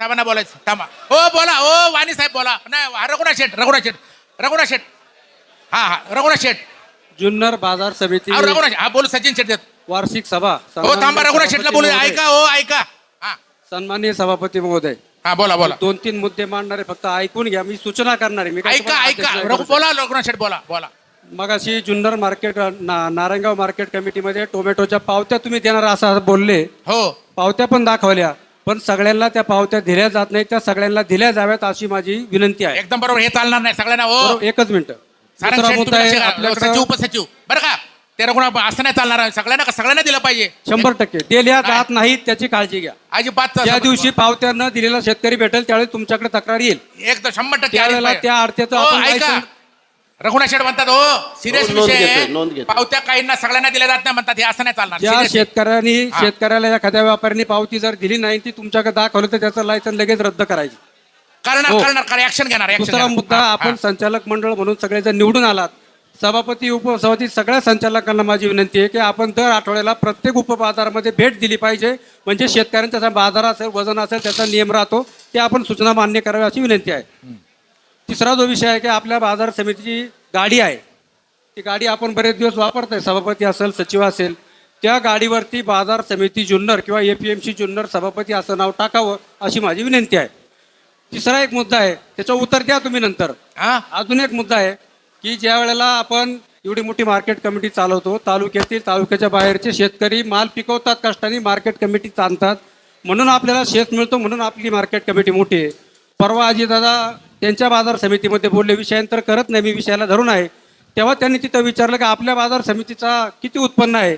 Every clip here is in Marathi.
साहेबांना बोलायचं. थांबा. हो बोला. हो वाणी साहेब बोला. नाही रघुनाथ शेठ रघुनाथ शेठ रघुनाथ शेठ. हा हा रघुनाथ शेठ. जुन्नर बाजार समिती हा रघुनाथ हा बोल सचिन शेठ. देत वार्षिक सभा. हो थांबा रघुनाथ शेठला बोलू ऐका हो ऐका. हा. सन्माननीय सभापती महोदय. हा बोला बोला. दोन तीन मुद्दे मांडणारे फक्त ऐकून घ्या. मी सूचना करणार आहे. मी काय ऐका तुम्हाला ऐका. रघु बोला रघुनाथ शेठ बोला बोला. मगाशी जुन्नर मार्केट ना- नारायणगाव मार्केट कमिटीमध्ये टोमॅटोच्या पावत्या तुम्ही देणार असं बोलले. हो. पावत्या पण दाखवल्या. पण सगळ्यांना त्या पावत्या दिल्या जात नाही त्या सगळ्यांना दिल्या जाव्यात अशी माझी विनंती आहे. एकदम बरोबर हे चालणार नाही सगळ्यांना हो. बरोबर, एकच मिनिट. सारंग तुम्ही लक्ष घाला. सचिव उपसचिव. बरं का? ते रघुनाथ असं नाही चालणार. आहे. सगळ्यांना का सगळ्यांना दिलं पाहिजे? शंभर टक्के. दिल्या जात नाहीत त्याची काळजी घ्या. अजिबात ज्या दिवशी पावत्या न दिलेला शेतकरी भेटेल त्यावेळी तुमच्याकडे तक्रार येईल. एकदम शंभर टक्के आलीच त्यावेळेला पाहिजे. त्या अडत्याचं हो, आपण ऐका. रघुनाथ शेठ म्हणतात हो सिरियस हो, नोंद विषय घेतोय, आहे. नोंद घेतोय. पावत्या काहींना सगळ्यांना दिल्या जात नाही म्हणतात हे असं नाही चालणार ज्या Serious आहे. शेतकऱ्यांनी. शेतकऱ्याला एखाद्या व्यापाऱ्याने पावती जर दिली नाही ती तुमच्याकडे दाखवलं तर त्याचं लायसन लगेच रद्द करायची करणार हो. करणार कर ऍक्शन घेणार action दुसरा घेणार. मुद्दा हा, आपण हा. संचालक मंडळ म्हणून सगळेजण निवडून आलात सभापती उपसभापती सगळ्या संचालकांना माझी विनंती आहे की आपण दर आठवड्याला प्रत्येक उपबाजारामध्ये भेट दिली पाहिजे म्हणजे शेतकऱ्यांचा बाजार असेल वजन असेल त्याचा नियम राहतो ते आपण सूचना मान्य करावी अशी विनंती आहे तिसरा जो विषय आहे की आपल्या बाजार समितीची गाडी आहे. ती गाडी आपण बरेच दिवस वापरतोय. सभापती असेल सचिव असेल त्या गाडीवरती बाजार समिती जुन्नर किंवा A P M C Junnar सभापती असं नाव टाकावं अशी माझी विनंती आहे. तिसरा एक मुद्दा आहे. त्याचं उत्तर द्या तुम्ही नंतर. हा? अजून एक मुद्दा आहे की ज्या वेळेला आपण एवढी मोठी मार्केट कमिटी चालवतो तालुक्यातील तालुक्याच्या बाहेरचे शेतकरी माल पिकवतात कष्टाने मार्केट कमिटी आणतात म्हणून आपल्याला शेत मिळतो म्हणून आपली मार्केट कमिटी मोठी आहे. परवा अजितदादा त्यांच्या बाजार समितीमध्ये बोलले विषयांतर करत नाही मी विषयाला धरून आहे. तेव्हा त्यांनी तिथं विचारलं की आपल्या बाजार समितीचा किती उत्पन्न आहे?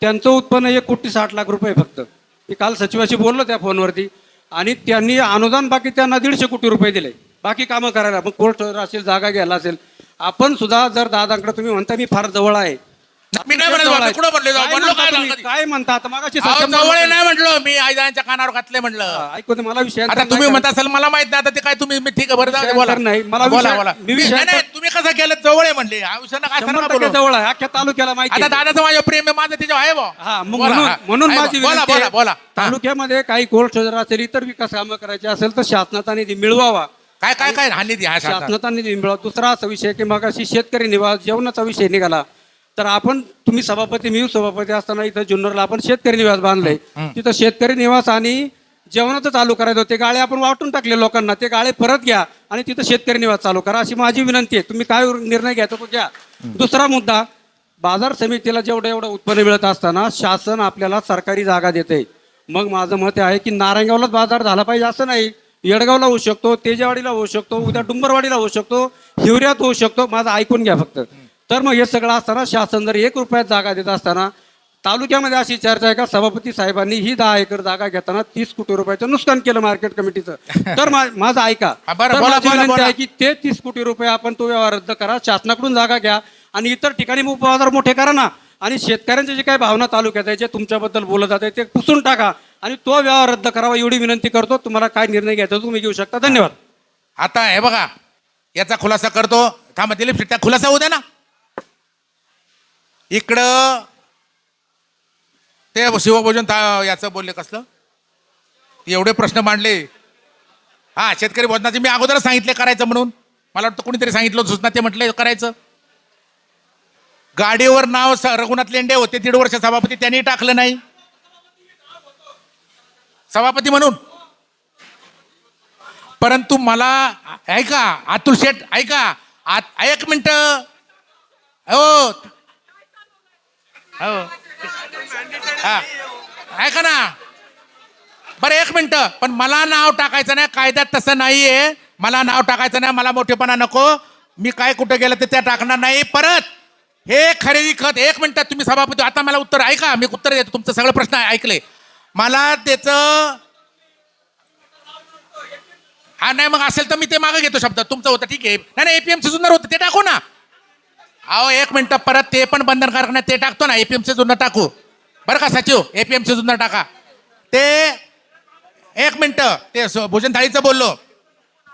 त्यांचं उत्पन्न एक कोटी साठ लाख रुपये फक्त. मी काल सचिवाशी बोललो त्या फोनवरती आणि त्यांनी अनुदान बाकी त्यांना दीडशे कोटी रुपये दिले. बाकी कामं करायला. मग कोर्ट असेल जागा घ्यायला असेल. आपण सुद्धा जर दादांकडे तुम्ही म्हणता मी फार जवळ आहे. मी नाही फार म्हणलो, जवळ आहे. मी कुठं म्हणलो, काय म्हणलो म्हणता काय तुम्ही? सांगता? काय म्हणता आता मगाशी अहो, सक्षम जवळ. नाही म्हटलं मी आईदांच्या कानावर घातले म्हटलं ऐकू दे, मला विषय आता तुम्ही म्हणता असेल मला माहीत नाही आता ते काय तुम्ही मी ठीक आहे बरं जाऊ दे, बोला नाही, मला बोला विषय- बोला मी मी- विषयांतर- नाही, तुम्ही कसं केलं जवळ आहे म्हणले विषय काय शंभर सांगा टक्के बोलू जवळ आहे अख्ख्या तालुक्याला माहिती आता आहे. दादाचं माझ्या प्रेम आहे माझं तिच्या आहे बुवा. हा मग बोला, म्हणून हा. म्हणून आहे माझी बुवा. बोला विनंती बोला आहे, बोला हा. तालुक्यामध्ये काही कोर्ट शोधर असेल इतर विकास कामं करायचे असेल तर शासनाचा निधी मिळवावा काय काय काय हा निधी हा शासनाचा. शासनाचा निधी मिळवा दुसरा असा विषय की मग अशी शेतकरी निवास जेवणाचा विषय निघाला तर आपण तुम्ही सभापती मी सभापती असताना इथं जुन्नरला आपण शेतकरी निवास बांधलंय. तिथं शेतकरी निवास आणि जेवणाचं चालू करायचं होते. गाळे आपण वाटून टाकले लोकांना. ते गाळे परत घ्या आणि तिथं शेतकरी निवास चालू करा. अशी माझी विनंती आहे. तुम्ही काय निर्णय घ्यायचा तो घ्या. दुसरा मुद्दा बाजार समितीला जेवढं एवढं उत्पन्न मिळत असताना शासन आपल्याला सरकारी जागा देते मग माझं मत आहे की नारायणगावलाच बाजार झाला पाहिजे असं नाही. येडगावला होऊ शकतो तेजेवाडीला होऊ शकतो उद्या डुंबरवाडीला होऊ शकतो हिवऱ्यात होऊ शकतो. माझं ऐकून घ्या फक्त. तर मग हे सगळं असताना शासन जर एक रुपयात जागा देत असताना तालुक्यामध्ये अशी चर्चा आहे का सभापती साहेबांनी ही दहा एकर जागा घेताना तीस कोटी रुपयाचं नुकसान केलं मार्केट कमिटीचं तर माझं ऐका. आहे की ते तीस कोटी रुपये आपण तो व्यवहार रद्द करा शासनाकडून जागा घ्या आणि इतर ठिकाणी उपबाजार मोठे करा ना आणि शेतकऱ्यांचे जे काही भावना तालुक्यात आहे जे तुमच्याबद्दल बोलत जाते ते पुसून टाका आणि तो व्यवहार रद्द करावा एवढी विनंती करतो. तुम्हाला काय निर्णय घ्यायचा तुम्ही घेऊ शकता. धन्यवाद. आता हे बघा याचा खुलासा करतो. थांबा दिलीप शेट्टी, त्या खुलासा होऊ दे ना. इकडं ते शिवभोजन याचं बोलले कसलं? एवढे प्रश्न मांडले. हा शेतकरी भोजनाचे मी अगोदरच सांगितले करायचं म्हणून. मला वाटतं कोणीतरी सांगितलं सूचना ते म्हटले करायचं. गाडीवर नाव रघुनाथ लेंडे होते दीड वर्ष सभापती त्यांनी टाकलं नाही. सभापती म्हणून. परंतु मला ऐका अतुल शेठ ऐका आत एक मिनिट. हो हो. हा. ऐका ना? बरं एक मिनिट. पण मला नाव टाकायचं नाही कायद्यात तसं नाहीये. मला नाव टाकायचं नाही मला मोठेपणा नको. मी काय कुठं गेलं ते त्या टाकणार नाही. परत हे खरेदी खत एक मिनटात तुम्ही सभापती आता मला उत्तर ऐका. मी उत्तर देतो तुमचं सगळं प्रश्न ऐकले. मला त्याचं हा नाही मग असेल तर मी ते मागं घेतो शब्द. तुमचं होतं ठीक आहे. नाही नाही एपीएमसी जुन्नर होतं ते टाकू ना. अहो एक मिनटं परत ते पण बंधनकारक नाही ते टाकतो ना एपीएमसी जुन्नर टाकू. बरं का सचिव? एपीएमसी जुन्नर टाका. ते एक मिनटं ते स- भोजन थाळीचं बोललो.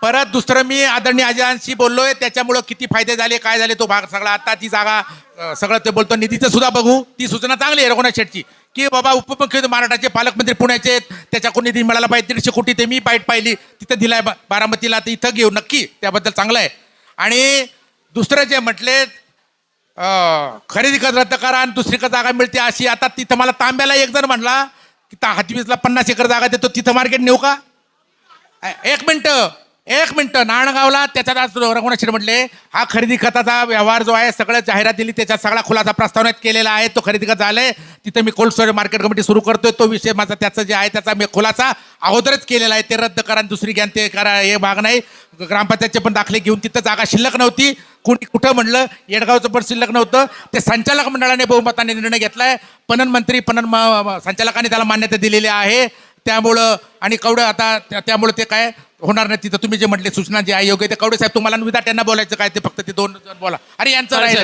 परत दुसरं मी आदरणीय आजांशी बोललोय त्याच्यामुळं किती फायदे झाले काय झाले तो भाग सगळा आता ती जागा सगळं ते बोलतो निधीचं सुद्धा बघू. ती सूचना चांगली आहे रघुनाथ शेठची. की बाबा उपमुख्यमंत्री महाराष्ट्राचे पालकमंत्री पुण्याचे आहेत त्याच्याकडून निधी मिळाला पाहिजे दीडशे कोटी ते मी बाईट पाहिली तिथं दिलाय बा- बारामतीला तर इथं घेऊ नक्की त्याबद्दल चांगलं आहे. आणि दुसरं जे म्हटले खरेदी खत रद्द करा आणि दुसरीकडे जागा मिळते अशी. आता तिथं मला तांब्याला एक जण म्हणला की ता- हातवीसला पन्नास एकर जागा देतो तिथं मार्केट नेऊ का? एक मिनिट एक मिनिट. नाणगावला त्याच्यात आज रघुनाथ म्हटले? हा खरेदी खताचा व्यवहार जो आहे सगळं जाहिरात दिली त्याच्यात सगळा खुलासा प्रस्तावनेत केलेला आहे तो खरेदी खत झालाय. तिथं मी कोल्ड स्टोरेज मार्केट कमिटी सुरू करतोय तो विषय माझा त्याचं जे आहे त्याचा मी खुलासा अगोदरच केलेला आहे. ते रद्द करा आणि दुसरी घ्या ते करा हे भाग नाही. ग्रामपंचायतचे पण दाखले घेऊन तिथं जागा शिल्लक नव्हती. कुणी कुठं म्हणलं येडगावचं पण शिल्लक नव्हतं. ते संचालक मंडळाने बहुमताने निर्णय घेतलाय. पणन मंत्री पणन संचालकाने त्याला मान्यता दिलेली आहे. त्यामुळं आणि कवडं आता त्या- त्यामुळं ते काय होणार नाही तिथं. तुम्ही जे म्हटले सूचना जे आहे योग्य ते कवडे साहेब तुम्हाला विधा त्यांना बोलायचं काय? ते फक्त ते दोन जण बोला. अरे यांचं राहिलं.